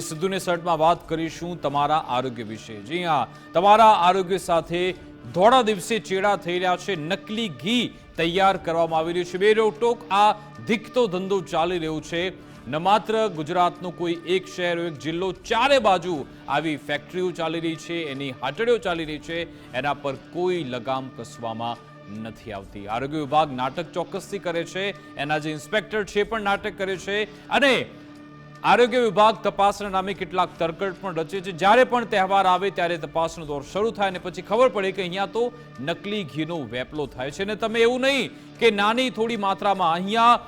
સિદ્ધુને શર્ટમાં વાત કરીશું તમારા આરોગ્ય વિશે. જી હા, તમારા આરોગ્ય સાથે ધોળા દિવસે ચેડા થઈ રહ્યા છે. નકલી ઘી તૈયાર કરવામાં આવી રહ્યું છે. બે રોકટોક આ ધીકતો ધંધો ચાલી રહ્યો છે. ન માત્ર ગુજરાતનું કોઈ એક શહેર, એક જિલ્લો, ચારે બાજુ આવી ફેક્ટરીઓ ચાલી રહી છે, એની હાટડીઓ ચાલી રહી છે. એના પર કોઈ લગામ કસવામાં નથી આવતી. આરોગ્ય વિભાગ નાટક ચોક્કસથી કરે છે. એના જે ઇન્સ્પેક્ટર છે પણ નાટક કરે છે. અને આરોગ્ય વિભાગ તપાસના નામે કેટલાક તરકટ પણ રચે છે. જ્યારે પણ તહેવાર આવે ત્યારે તપાસનો દોર શરૂ થાય અને પછી ખબર પડે કે અહીંયા તો નકલી ઘીનો વેપલો થાય છે. અને તમે એવું નહીં કે નાની થોડી માત્રામાં અહીંયા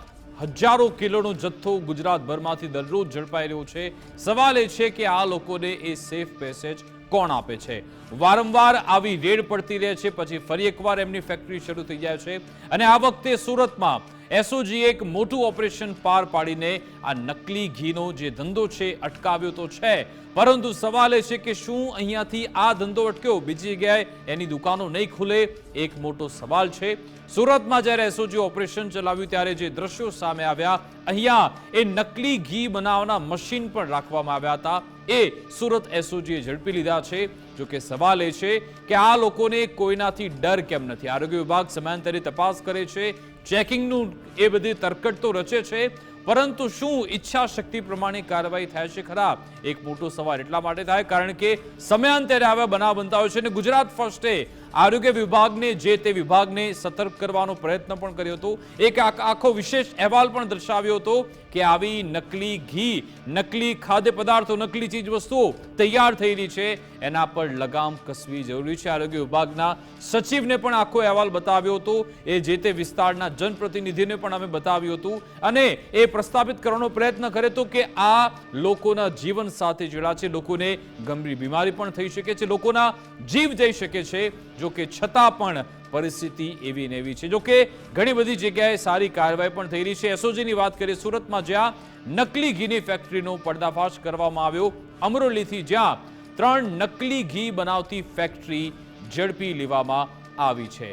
હજારો કિલોનો જથ્થો ગુજરાતભરમાંથી દરરોજ ઝડપાઈ રહ્યો છે. સવાલ એ છે કે આ લોકોને એ સેફ પેસેજ કોણ આપે છે? વારંવાર આવી રેડ પડતી રહે છે, પછી ફરી એકવાર એમની ફેક્ટરી શરૂ થઈ જાય છે. અને આ વખતે સુરતમાં એસઓજી એક મોટું ઓપરેશન પાર પાડીને આ નકલી ઘીનો જે ધંધો છે અટકાવ્યો તો છે. પરંતુ સવાલ એ છે કે શું અહીંયાથી આ ધંધો અટક્યો? બીજી જગ્યાએ એની દુકાનો નહીં ખુલે? એક મોટો સવાલ છે. સુરતમાં જ્યારે એસઓજી ઓપરેશન ચલાવ્યું ત્યારે જે દ્રશ્યો સામે આવ્યા, અહીંયા એ નકલી ઘી બનાવવાના મશીન પણ રાખવામાં આવ્યા હતા. એ સુરત એસઓજીએ ઝડપી લીધા છે. જો કે સવાલ એ છે કે આ લોકોને કોઈનાથી ડર કેમ નથી? આરોગ્ય વિભાગ સમયાંતરે તપાસ કરે છે. ચેકિંગનું એ બધી તરકટ તો રચે છે, પરંતુ શું ઈચ્છા શક્તિ પ્રમાણે કાર્યવાહી થાય છે ખરા? એક મોટો સવાલ એટલા માટે થાય, કારણ કે સમયાંતરે આવા બનાવ બનતા હોય છે અને ગુજરાત ફર્સ્ટે આરોગ્ય વિભાગને જે તે વિભાગને સતર્ક કરવાનો પ્રયત્ન પણ કર્યો હતો. એક આખો વિશેષ અહેવાલ પણ દર્શાવ્યો હતો કે આવી નકલી ઘી, નકલી ખાદ્ય પદાર્થો, નકલી ચીજ વસ્તુઓ તૈયાર રહી છે. એના પર લગામ કસવી જરૂરી છે. આરોગ્ય વિભાગના સચિવને પણ આખો અહેવાલ બતાવ્યો હતો. એ જે તે વિસ્તારના જનપ્રતિનિધિને પણ અમે બતાવ્યું હતું. અને એ પ્રસ્થાપિત કરવાનો પ્રયત્ન કર્યો હતો કે આ લોકોના જીવન સાથે જોડા છે લોકોને ગંભીર બીમારી પણ થઈ શકે છે. લોકોના જીવ જઈ શકે છે. જો કે છતાં પણ પરિસ્થિતિ એવી ને એવી છે. જોકે ઘણી બધી જગ્યાએ સારી કાર્યવાહી પણ થઈ રહી છે. એસઓજીની વાત કરીએ, સુરતમાં જ્યાં નકલી ઘીની ફેક્ટરીનો પર્દાફાશ કરવામાં આવ્યો. અમરોલીથી જ્યાં ત્રણ નકલી ઘી બનાવતી ફેક્ટરી ઝડપી લેવામાં આવી છે.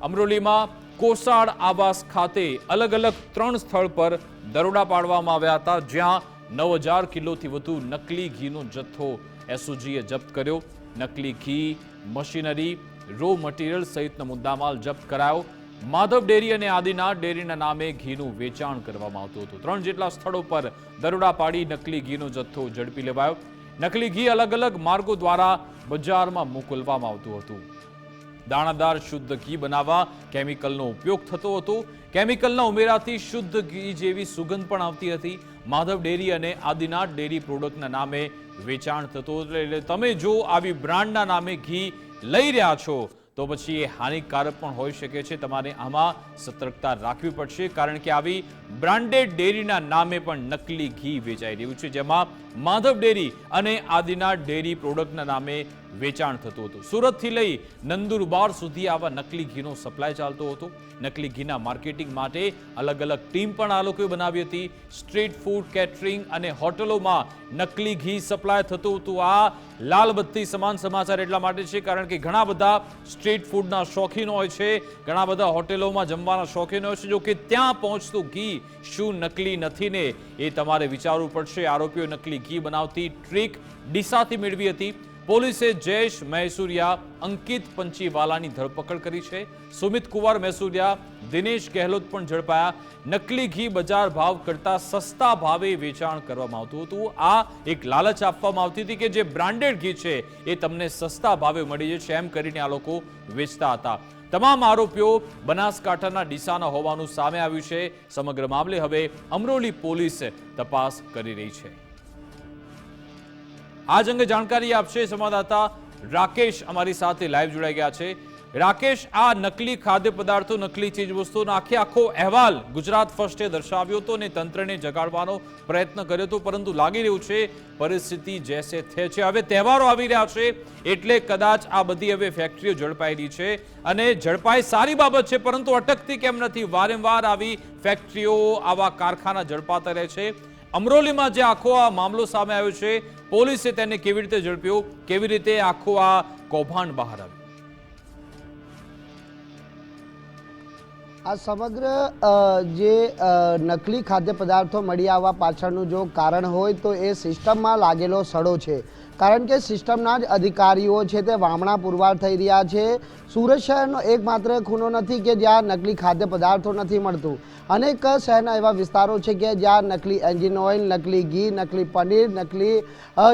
અમરોલીમાં કોસાડ આવાસ ખાતે અલગ અલગ ત્રણ સ્થળ પર દરોડા પાડવામાં આવ્યા હતા, જ્યાં નવ હજાર કિલોથી વધુ નકલી ઘીનો જથ્થો એસઓજીએ જપ્ત કર્યો. નકલી ઘી, મશીનરી રો મટીરિયલ સહિતનો મુદ્દામાલ જપ્ત કરાયો. માધવ ડેરી અને આદિનાથ ડેરીના નામે ઘીનું વેચાણ કરવામાં આવતું હતું. ત્રણ જેટલા સ્થળો પર દરોડા પાડી નકલી ઘીનો જથ્થો ઝડપી લેવાયો. નકલી ઘી અલગ અલગ માર્ગો દ્વારા બજારમાં મોકલવામાં આવતું હતું. દાણાદાર શુદ્ધ ઘી બનાવવા કેમિકલનો ઉપયોગ થતો હતો. કેમિકલના ઉમેરાથી શુદ્ધ ઘી જેવી સુગંધ પણ આવતી હતી. માધવ ડેરી અને આદિનાથ ડેરી પ્રોડક્ટના નામે વેચાણ થતું એટલે તમે જો આવી બ્રાન્ડના નામે ઘી લઈ રહ્યા છો, તો પછી એ હાનિકારક પણ હોઈ શકે છે. તમારે આમાં સતર્કતા રાખવી પડશે, કારણ કે આવી બ્રાન્ડેડ ડેરીના નામે પણ નકલી ઘી વેચાઈ રહ્યું છે. જેમાં માધવ ડેરી અને આદિનાથ ડેરી પ્રોડક્ટના નામે વેચાણ થતું હતું. સુરતથી લઈ નંદુરબાર સુધી આવા નકલી ઘીનો સપ્લાય ચાલતો હતો. નકલી ઘીના માર્કેટિંગ માટે અલગ અલગ ટીમ પણ આ લોકોએ બનાવી હતી. સ્ટ્રીટ ફૂડ, કેટરિંગ અને હોટલોમાં નકલી ઘી સપ્લાય થતું હતું. આ લાલબત્તી સમાન સમાચાર એટલા માટે છે કારણ કે ઘણા બધા સ્ટ્રીટ ફૂડના શોખીન હોય છે. ઘણા બધા હોટેલોમાં જમવાના શોખીન હોય છે. જો કે ત્યાં પહોંચતું ઘી શું નકલી નથી ને એ તમારે વિચારવું પડશે. આરોપીઓ નકલી ઘી બનાવતી ટ્રીક ડીસાથી મેળવી હતી. પોલીસે જયેશ મહેસુરિયા અંકિત પંચીવાલાની ધરપકડ કરી છે. સુમિત કુમાર મૈસુરિયા, દિનેશ ગેહલોત પણ ઝડપાયા. નકલી ઘી બજાર ભાવ કરતા સસ્તા ભાવે વેચાણ કરવામાં આવતું હતું. આ એક લાલચ આપવામાં આવતી હતી કે જે બ્રાન્ડેડ ઘી છે એ તમને સસ્તા ભાવે મળી જશે એમ કરીને આ લોકો વેચતા હતા. તમામ આરોપીઓ બનાસકાંઠાના ડીસાના હોવાનું સામે આવ્યું છે. સમગ્ર મામલે હવે અમરોલી પોલીસ તપાસ કરી રહી છે. આજ અંગે જાણકારી આપશે સંવાદદાતા રાકેશ અમારી સાથે લાઈવ જોડાઈ ગયા છે. રાકેશ, આ નકલી ખાદ્ય પદાર્થો, નકલી ચીજ વસ્તુનો આખે આખો અહેવાલ ગુજરાત ફર્સ્ટે દર્શાવ્યો હતો અને તંત્રને જગાડવાનો પ્રયત્ન કર્યો હતો, પરંતુ લાગી રહ્યું છે પરિસ્થિતિ જેસે થે છે. હવે તહેવારો આવી રહ્યા છે, એટલે કદાચ આ બધી હવે ફેક્ટરીઓ ઝડપાયેલી છે અને ઝડપાઈ સારી બાબત છે, પરંતુ અટકતી કેમ નથી? વારંવાર આવી ફેક્ટરીઓ આવા કારખાના ઝડપાતા રહે છે. અમરોલીમાં જે આખો આ મામલો સામે આવ્યો છે, પોલીસે તેને કેવી રીતે ઝડપ્યો, કેવી રીતે આખો આ કૌભાંડ બહાર આવ્યું? આ સમગ્ર જે નકલી ખાદ્ય પદાર્થો મળી આવવા પાછળનું જો કારણ હોય તો એ સિસ્ટમમાં લાગેલો સડો છે. કારણ કે સિસ્ટમના જ અધિકારીઓ છે તે વામણા પુરવાર થઈ રહ્યા છે. સુરત શહેરનો એકમાત્ર ખૂનો નથી કે જ્યાં નકલી ખાદ્ય પદાર્થો નથી મળતું. અનેક શહેરના એવા વિસ્તારો છે કે જ્યાં નકલી એન્જિન ઓઇલ, નકલી ઘી, નકલી પનીર, નકલી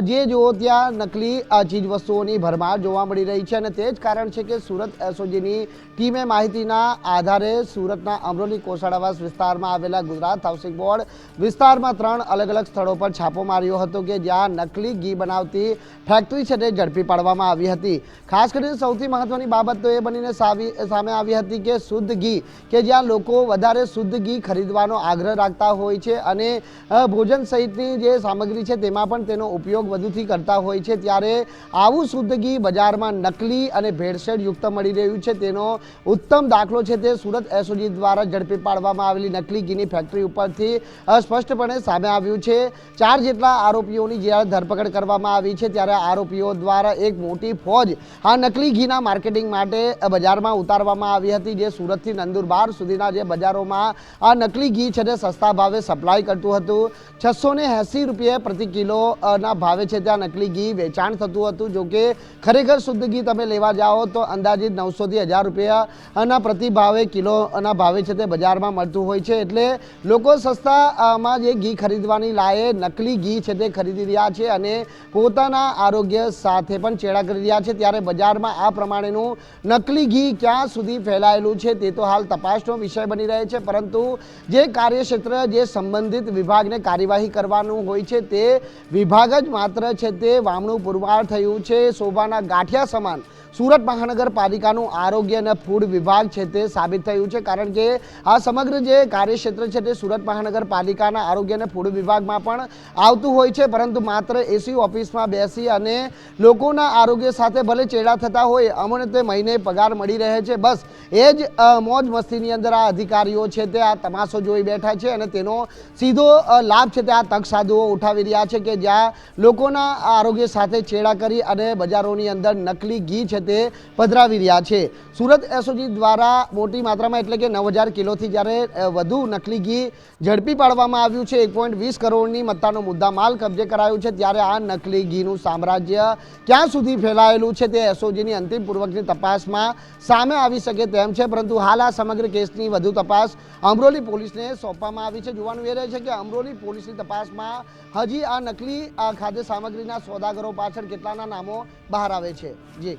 જે જુઓ ત્યાં નકલી ચીજવસ્તુઓની ભરમાર જોવા મળી રહી છે અને તે જ કારણ છે કે સુરત એસઓજીની ટીમે માહિતીના આધારે સુરતના અમરોલી કોસાડાવાસ વિસ્તારમાં આવેલા ગુજરાત હાઉસિંગ બોર્ડ વિસ્તારમાં ત્રણ અલગ અલગ સ્થળો પર છાપો માર્યો હતો કે જ્યાં નકલી ઘી બનાવતી ફેક્ટરી છે તે ઝડપી પાડવામાં આવી હતી. ખાસ કરીને સૌથી મહત્વની બાબત તો એ બનીને સામે આવી હતી કે શુદ્ધ ઘી કે જ્યાં લોકો વધારે શુદ્ધ ઘી ખરીદવાનો આગ્રહ રાખતા હોય છે અને ભોજન સહિતની જે સામગ્રી છે તેમાં પણ તેનો ઉપયોગ વધુથી કરતા હોય છે. ત્યારે આવું શુદ્ધ ઘી બજારમાં નકલી અને ભેળસેળ યુક્ત મળી રહ્યું છે. તેનો ઉત્તમ દાખલો છે તે સુરત એસઓજી દ્વારા ઝડપી પાડવામાં આવેલી નકલી ઘીની ફેક્ટરી ઉપરથી સ્પષ્ટપણે સામે આવ્યું છે. ચાર જેટલા આરોપીઓની જ્યારે ધરપકડ કરવામાં આવી છે ત્યારે આરોપીઓ દ્વારા એક મોટી ફોજ આ નકલી ઘીના માર્કેટિંગ માટે બજારમાં ઉતારવામાં આવી હતી, જે સુરતથી નંદુરબાર સુધીના જે બજારોમાં આ નકલી ઘી છે તે સસ્તા ભાવે સપ્લાય કરતું હતું. છસો ને એંસી રૂપિયા પ્રતિ કિલોના ભાવે છે ત્યાં નકલી ઘી વેચાણ થતું હતું. જોકે ખરેખર શુદ્ધ ઘી તમે લેવા જાઓ તો અંદાજિત નવસોથી હજાર રૂપિયાના પ્રતિ ભાવે કિલોના ભાવે છે તે બજારમાં મળતું હોય છે. એટલે લોકો સસ્તામાં જે ઘી ખરીદવાની લાયે નકલી ઘી છે તે ખરીદી રહ્યા છે અને પોતાના આરોગ્ય સાથે પણ ચેડા કરી રહ્યા છે. ત્યારે બજારમાં આ પ્રમાણેનું નકલી ઘી ક્યાં સુધી ફેલાયેલું છે તે તો હાલ તપાસનો વિષય બની રહે છે. પરંતુ જે કાર્યક્ષેત્ર, જે સંબંધિત વિભાગને કાર્યવાહી કરવાનું હોય છે તે વિભાગ જ માત્ર છે તે વામણું પુરવાર થયું છે. શોભાના ગાંઠિયા સમાન સુરત મહાનગરપાલિકાનું આરોગ્ય અને ફૂડ વિભાગ છે તે સાબિત થયું છે, કારણ કે આ સમગ્ર જે કાર્યક્ષેત્ર છે તે સુરત મહાનગરપાલિકાના આરોગ્ય અને ફૂડ વિભાગમાં પણ આવતું હોય છે, પરંતુ માત્ર એસી ઓફિસમાં બેસી અને લોકોના આરોગ્ય સાથે ભલે ચેડા થતા હોય અમને તે મહિને પગાર મળી રહે છે. બસ, એ જ મોજ મસ્તીની અંદર આ અધિકારીઓ છે તે આ તમાશો જોઈ બેઠા છે અને તેનો સીધો લાભ છે તે આ તક સાધુઓ ઉઠાવી રહ્યા છે કે જ્યાં લોકોના આરોગ્ય સાથે ચેડા કરી અને બજારોની અંદર નકલી ઘી છે તે પધરાવી રહ્યા છે. સુરત એસઓજી દ્વારા મોટી માત્રામાં એટલે કે નવ હજાર કિલોથી જ્યારે વધુ નકલી ઘી ઝડપી પાડવામાં આવ્યું છે, એક પોઈન્ટ વીસ કરોડની મત્તાનો મુદ્દા માલ કબજે કરાયું છે, ત્યારે આ નકલી ઘીનું સામ્રાજ્ય ક્યાં સુધી ફેલાયેલું છે તે એસઓજીની અંતિમ પૂર્વકની તપાસમાં સામે આવી શકે તેમ છે, પરંતુ હાલ આ સમગ્ર કેસની વધુ તપાસ અમરોલી પોલીસને સોંપવામાં આવી છે. જોવાનું એ રહે છે કે અમરોલી પોલીસની તપાસમાં હજી આ નકલી ખાદ્ય સામગ્રીના સોદાગરો પાછળ કેટલાના નામો બહાર આવે છે. જી.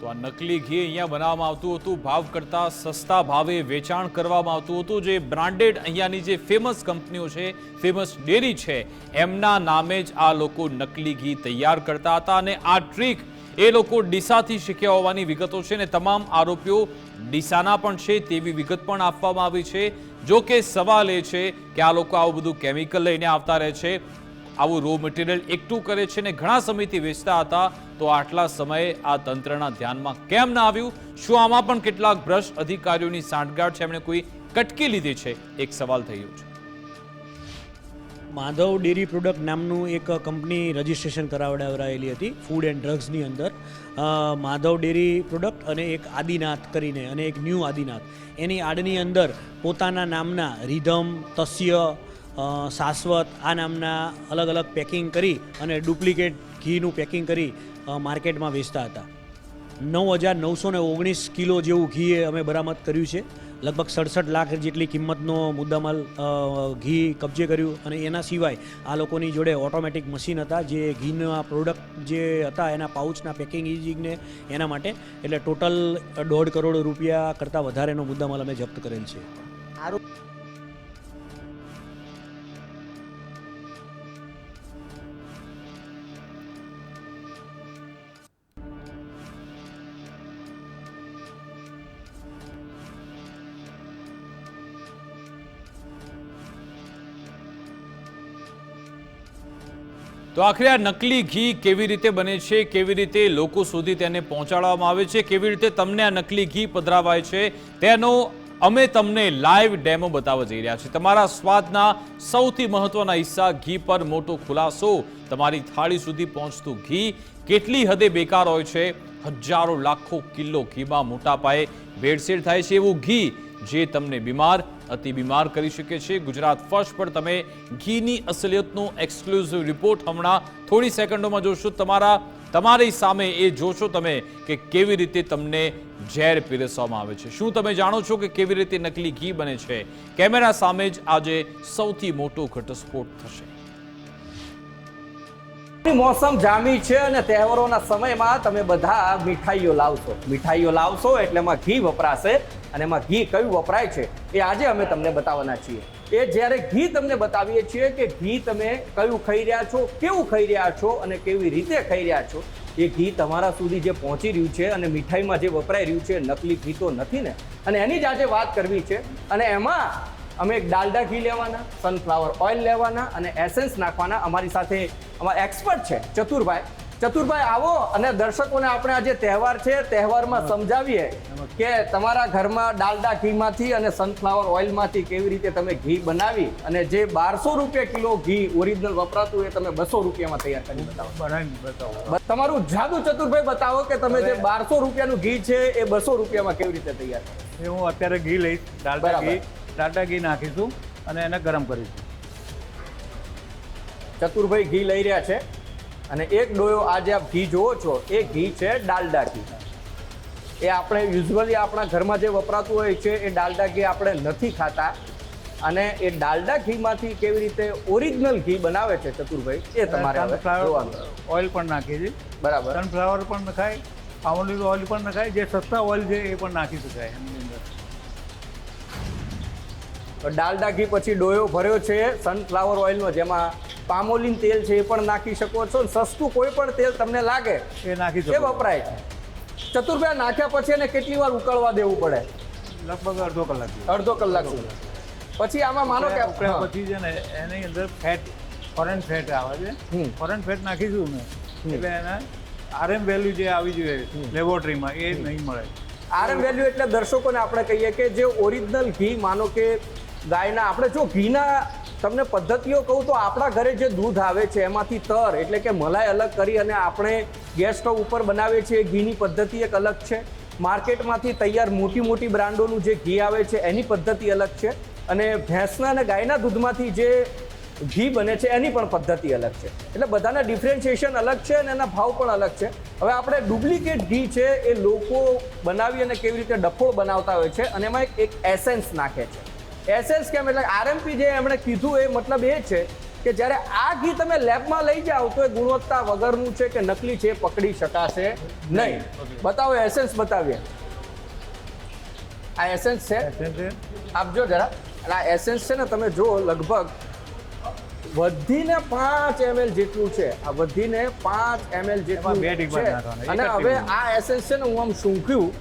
તો આ નકલી ઘી અહીંયા બનાવવામાં આવતું હતું. ભાવ કરતાં સસ્તા ભાવે વેચાણ કરવામાં આવતું હતું. જે બ્રાન્ડેડ અહીંયાની જે ફેમસ કંપનીઓ છે, ફેમસ ડેરી છે, એમના નામે જ આ લોકો નકલી ઘી તૈયાર કરતા હતા અને આ ટ્રીક એ લોકો ડીસાથી શીખ્યા હોવાની વિગતો છે ને તમામ આરોપીઓ ડીસાના પણ છે તેવી વિગત પણ આપવામાં આવી છે. જો કે સવાલ એ છે કે આ લોકો આવું બધું કેમિકલ લઈને આવતા રહે છે. આવું રો મટીરિયલ એકઠું કરે છે ને ઘણા સમયથી વેચતા હતા, તો આટલા સમયે આ તંત્રના ધ્યાનમાં કેમ ના આવ્યું? શું આમાં પણ કેટલાક ભ્રષ્ટ અધિકારીઓની સાંઠગાંઠ છે? એમણે કોઈ કટકી લીધી છે? એક સવાલ થઈ છે. માધવ ડેરી પ્રોડક્ટ નામનું એક કંપની રજિસ્ટ્રેશન કરાવડાવરાયેલી હતી, ફૂડ એન્ડ ડ્રગ્સની અંદર. માધવ ડેરી પ્રોડક્ટ અને એક આદિનાથ કરીને, અને એક ન્યૂ આદિનાથ. એની આડની અંદર પોતાના નામના રિધમ, તસ્ય શાશ્વત આ નામના અલગ અલગ પેકિંગ કરી અને ડુપ્લિકેટ ઘીનું પેકિંગ કરી માર્કેટમાં વેચતા હતા. નવ હજાર નવસો ને ઓગણીસ કિલો જેવું ઘી અમે બરામદ કર્યું છે. લગભગ સડસઠ લાખ જેટલી કિંમતનો મુદ્દામાલ ઘી કબજે કર્યું અને એના સિવાય આ લોકોની જોડે ઓટોમેટિક મશીન હતા જે ઘીના પ્રોડક્ટ જે હતા એના પાઉચના પેકિંગિંગને એના માટે. એટલે ટોટલ દોઢ કરોડ રૂપિયા કરતાં વધારેનો મુદ્દામાલ અમે જપ્ત કરેલ છે. તો આખરે આ નકલી ઘી કેવી રીતે બને છે, કેવી રીતે લોકો સુધી તેને પહોંચાડવામાં આવે છે, કેવી રીતે તમને આ નકલી ઘી પધરાવાય છે, તેનો અમે તમને લાઈવ ડેમો બતાવવા જઈ રહ્યા છીએ. તમારા સ્વાદના સૌથી મહત્વના હિસ્સા ઘી પર મોટો ખુલાસો. તમારી થાળી સુધી પહોંચતું ઘી કેટલી હદે બેકાર હોય છે? હજારો લાખો કિલો ઘીમાં મોટા પાયે ભેળસેળ થાય છે એવું ઘી જે તમને બીમાર અતિ બીમાર કરી શકે છે. ગુજરાત ફર્સ્ટ પર તમે ઘીની અસલિયતનો એક્સક્લુઝિવ રિપોર્ટ હમણાં થોડી સેકન્ડોમાં જોશો. તમારા, તમારી સામે એ જોશો તમે કે કેવી રીતે તમને ઝેર પીરસવામાં આવે છે. શું તમે જાણો છો કે કેવી રીતે નકલી ઘી બને છે? કેમેરા સામે જ આજે સૌથી મોટો ઘટસ્ફોટ થશે. મોસમ જામી છે અને તહેવારોના સમયમાં તમે બધા મીઠાઈઓ લાવશો. મીઠાઈઓ લાવશો એટલે એમાં ઘી વપરાશે અને એમાં ઘી કયું વપરાય છે એ આજે અમે તમને બતાવવાના છીએ. એ જ્યારે ઘી તમને બતાવીએ છીએ કે ઘી તમે કયું ખાઈ રહ્યા છો, કેવું ખાઈ રહ્યા છો અને કેવી રીતે ખાઈ રહ્યા છો, એ ઘી તમારા સુધી જે પહોંચી રહ્યું છે અને મીઠાઈમાં જે વપરાઈ રહ્યું છે, નકલી ઘી તો નથી ને? અને એની જ આજે વાત કરવી છે અને એમાં અમે એક ડાલડા ઘી લેવાના સનફ્લાવર ઓઇલ લેવાના અને એસેન્સ નાખવાના અમારી સાથે અમારા એક્સપર્ટ છે ચતુરભાઈ. ચતુરભાઈ આવો અને દર્શકોને આપણે આજે તહેવાર છે તહેવારમાં સમજાવીએ કે તમારા ઘરમાં ડાલડા ઘીમાંથી અને સનફ્લાવર ઓઇલમાંથી કેવી રીતે તમે ઘી બનાવી અને જે બારસો રૂપિયા કિલો ઘી ઓરિજિનલ વપરાતું એ તમે બસો રૂપિયામાં તૈયાર કરી બતાવો. તમારું જાદુ ચતુરભાઈ બતાવો કે તમે જે બારસો રૂપિયાનું ઘી છે એ બસો રૂપિયામાં કેવી રીતે તૈયાર કરો? હું અત્યારે ઘી લઈશ ડાલડા ઘી. ડાલડા ઘી નાખીશું અને એને ગરમ કરીશું. ચતુરભાઈ ઘી લઈ રહ્યા છે. અને એક ડોયો આ જે આપ ઘી જોવો છો એ ઘી છે ડાલડા ઘી. એ આપણે યુઝ્યુઅલી આપણા ઘરમાં જે વપરાતું હોય છે એ ડાલડા ઘી આપણે નથી ખાતા. અને એ ડાલડા ઘીમાંથી કેવી રીતે ઓરિજિનલ ઘી બનાવે છે ચતુરભાઈ એ તમારે ઓઇલ પણ નાખીએ છીએ. બરાબર. સનફ્લાવર પણ નખાય પામોલીન ઓઇલ પણ નખાય જે સસ્તા ઓઇલ છે એ પણ નાખી શકાય એની અંદર. તો ડાલડા ઘી પછી ડોયો ભર્યો છે સનફ્લાવર ઓઇલનો જેમાં પામોલિન તેલ છે એ પણ નાખી શકો છો. સસ્તું કોઈ પણ તેલ તમને લાગે એ નાખી એ વપરાય છે. ચતુરભાઈ નાખ્યા પછી એને કેટલી વાર ઉકળવા દેવું પડે? લગભગ અડધો કલાક અડધો કલાક સુધી. પછી આમાં માનો કે પછી છે ને એની અંદર ફેટ ફોરેન ફેટ આવે છે. ફોરેન ફેટ નાખીશું ને એટલે એને આરએમ વેલ્યુ જે આવી જોઈએ લેબોરેટરીમાં એ નહીં મળે. આરએમ વેલ્યુ એટલે દર્શકોને આપણે કહીએ કે જે ઓરિજિનલ ઘી માનો કે ગાયના આપણે જો ઘીના તમને પદ્ધતિઓ કહું તો આપણા ઘરે જે દૂધ આવે છે, એમાંથી તર એટલે કે મલાઈ અલગ કરી અને આપણે ગેસ સ્ટવ ઉપર બનાવીએ છીએ, ઘીની પદ્ધતિ એક અલગ છે. માર્કેટમાંથી તૈયાર મોટી મોટી બ્રાન્ડોનું જે ઘી આવે છે, એની પદ્ધતિ અલગ છે. અને ભેંસના અને ગાયના દૂધમાંથી જે ઘી બને છે, એની પણ પદ્ધતિ અલગ છે. એટલે બધાના ડિફરન્શિએશન અલગ છે અને એના ભાવ પણ અલગ છે. હવે આપણે ડુપ્લિકેટ ઘી છે, એ લોકો બનાવી અને કેવી રીતે ડફોળ બનાવતા હોય છે, અને એમાં એક એસેન્સ નાખે છે. એસેન્સ કેમ? એટલે આરએમપી જે એમણે કીધું એ મતલબ એ છે કે જ્યારે આ ઘી તમે લેબમાં લઈ જાઓ તો એ ગુણવત્તા વગરનું છે કે નકલી છે પકડી શકાશે નહીં. બતાવો એસેન્સ બતાવીએ. આ એસેન્સ છે? આપજો જરા. અને આ એસેન્સ છે ને તમે જો લગભગ વધીને પાંચ એમએલ જેટલું છે. આ વધીને પાંચ એમએલ જેટલું છે. અને હવે આ એસેન્સ છે ને હું આમ સૂંઘ્યું.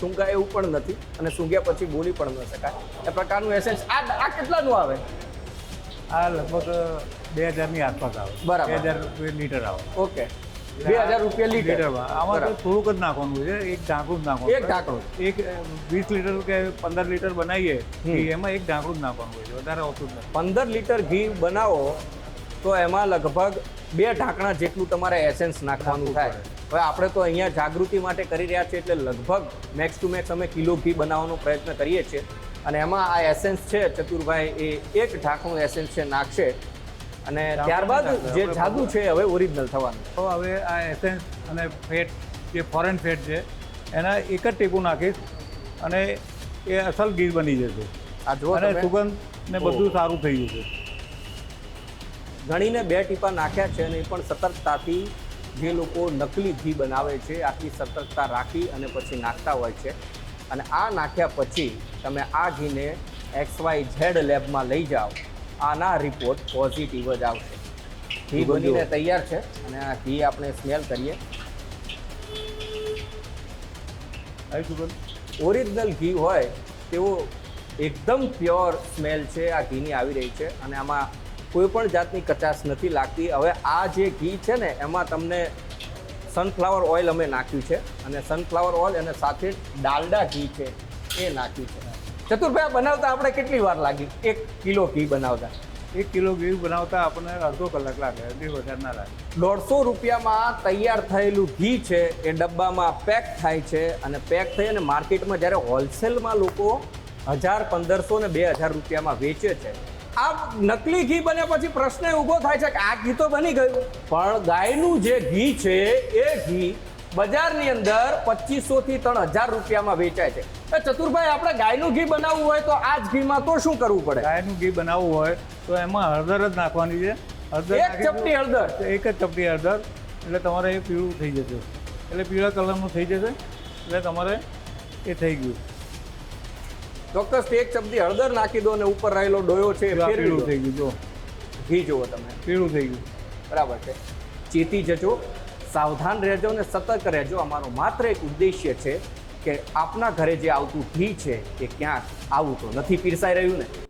સૂંઘાય એવું પણ નથી અને સૂંઘ્યા પછી બોલી પણ ન શકાય. એ પ્રકારનું એસેન્સ આ આ કેટલાનું આવે? આ લગભગ બે હજારની આસપાસ આવે. બરાબર. બે હજાર રૂપિયા લીટર આવે. ઓકે. બે હજાર રૂપિયા લીટર. લીટરમાં આમાં થોડુંક જ નાખવાનું છે. એક ઢાંકણું જ નાખવાનું એક ઢાંકણું. એક વીસ લીટર કે પંદર લીટર બનાવીએ એમાં એક ઢાંકણું જ નાખવાનું હોય છે. વધારે ઓછું પંદર લીટર ઘી બનાવો તો એમાં લગભગ બે ઢાંકણા જેટલું તમારે એસેન્સ નાખવાનું થાય. હવે આપણે તો અહીંયા જાગૃતિ માટે કરી રહ્યા છીએ એટલે લગભગ મેક્સ ટુ મેક્સ અમે કિલો ઘી બનાવવાનો પ્રયત્ન કરીએ છીએ. અને એમાં આ એસેન્સ છે ચતુરભાઈ એ એક ઢાંકણું એસેન્સ છે નાખશે. અને ત્યારબાદ જે જાદુ છે હવે ઓરિજિનલ થવાનું. તો હવે આ એસેન્સ અને ફેટ જે ફોરેન ફેટ છે એના એક જ ટીપું નાખીશ અને એ અસલ ગીર બની જશે. અને સુગંધ ને બધું સારું થઈ જશે. ગણીને બે ટીપા નાખ્યા છે અને એ પણ સતર્કતાથી જે લોકો નકલી ઘી બનાવે છે આટલી સતર્કતા રાખી અને પછી નાખતા હોય છે. અને આ નાખ્યા પછી તમે આ ઘીને એક્સ વાય ઝેડ લેબમાં લઈ જાઓ આના રિપોર્ટ પોઝિટિવ જ આવશે. ઘી બનીને તૈયાર છે અને આ ઘી આપણે સ્મેલ કરીએ. ઓરિજિનલ ઘી હોય તેવો એકદમ પ્યોર સ્મેલ છે આ ઘીની આવી રહી છે અને આમાં કોઈ પણ જાતની કચાશ નથી લાગતી. હવે આ જે ઘી છે ને એમાં તમને સનફ્લાવર ઓઇલ અમે નાખ્યું છે અને સનફ્લાવર ઓઇલ અને સાથે ડાલડા ઘી છે એ નાખ્યું છે. ચતુરભાઈ બનાવતા આપણે કેટલી વાર લાગી? એક કિલો ઘી બનાવતા. એક કિલો ઘી બનાવતા આપણને અડધો કલાક લાગે અઢી વધારે ના લાગે. દોઢસો રૂપિયામાં તૈયાર થયેલું ઘી છે એ ડબ્બામાં પેક થાય છે અને પેક થઈ અને માર્કેટમાં જ્યારે હોલસેલમાં લોકો હજાર પંદરસો ને બે હજાર રૂપિયામાં વેચે છે આ નકલી ઘી બન્યા પછી પ્રશ્ન એ ઊભો થાય છે કે આ ઘી તો બની ગયું. પણ ગાયનું જે ઘી છે એ ઘી બજારની અંદર પચીસો થી ત્રણ હજાર રૂપિયામાં વેચાય છે. એ ચતુરભાઈ આપણે ગાયનું ઘી બનાવવું હોય તો આ જ ઘીમાં તો શું કરવું પડે? ગાયનું ઘી બનાવવું હોય તો એમાં હળદર જ નાખવાની છે. હળદર એક ચપટી હળદર? એક જ ચપટી હળદર. એટલે તમારે એ પીળું થઈ જશે. એટલે પીળા કલરનું થઈ જશે. એટલે તમારે એ થઈ ગયું. ચોક્કસ એક ચમચી હળદર નાખી દો અને ઉપર રહેલો ડોયો છે પીળું થઈ ગયું જો. ઘી જુઓ તમે. પીળું થઈ ગયું. બરાબર છે. ચેતી જજો. સાવધાન રહેજો અને સતર્ક રહેજો. અમારો માત્ર એક ઉદ્દેશ્ય છે કે આપના ઘરે જે આવતું ઘી છે એ ક્યાંક આવું તો નથી પીરસાઈ રહ્યું ને?